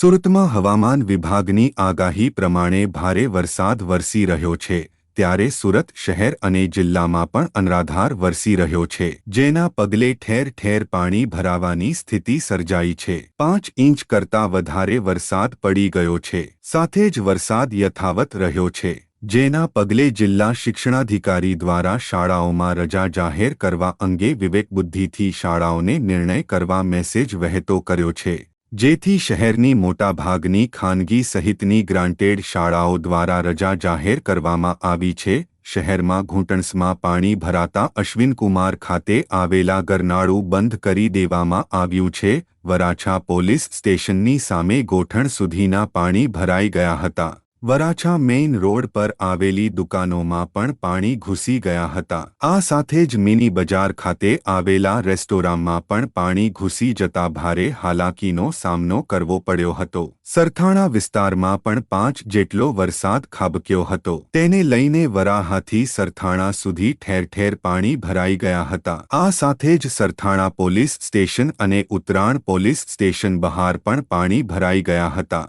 સુરતમાં હવામાન વિભાગની આગાહી પ્રમાણે ભારે વરસાદ વરસી રહ્યો છે. ત્યારે સુરત શહેર અને જિલ્લામાં પણ અનરાધાર વરસી રહ્યો છે. જેના પગલે ઠેર ઠેર પાણી ભરાવાની સ્થિતિ સર્જાઈ છે. પાંચ ઇંચ કરતાં વધારે વરસાદ પડી ગયો છે. સાથે જ વરસાદ યથાવત રહ્યો છે. જેના પગલે જિલ્લા શિક્ષણાધિકારી દ્વારા શાળાઓમાં રજા જાહેર કરવા અંગે વિવેકબુદ્ધિથી શાળાઓને નિર્ણય કરવા મેસેજ વહેતો કર્યો છે. જેથી શહેરની મોટાભાગની ખાનગી સહિતની ગ્રાન્ટેડ શાળાઓ દ્વારા રજા જાહેર કરવામાં આવી છે. શહેરમાં ઘૂંટણસમાં પાણી ભરાતા અશ્વિનકુમાર ખાતે આવેલા ગરનાળું બંધ કરી દેવામાં આવ્યું છે. વરાછા પોલીસ સ્ટેશનની સામે ગોઠણ સુધીના પાણી ભરાઈ ગયા હતા. વરાછા મેઇન રોડ પર આવેલી દુકાનોમાં પણ પાણી ઘૂસી ગયા હતા. આ સાથે જ મિની બજાર ખાતે આવેલા રેસ્ટોરાંમાં પણ પાણી ઘૂસી જતા ભારે હાલાકીનો સામનો કરવો પડ્યો હતો. સરથાણા વિસ્તારમાં પણ પાંચ જેટલો વરસાદ ખાબક્યો હતો. તેને લઈને વરાહાથી સરથાણા સુધી ઠેર ઠેર પાણી ભરાઈ ગયા હતા. આ સાથે જ સરથાણા પોલીસ સ્ટેશન અને ઉત્તરાણ પોલીસ સ્ટેશન બહાર પણ પાણી ભરાઈ ગયા હતા.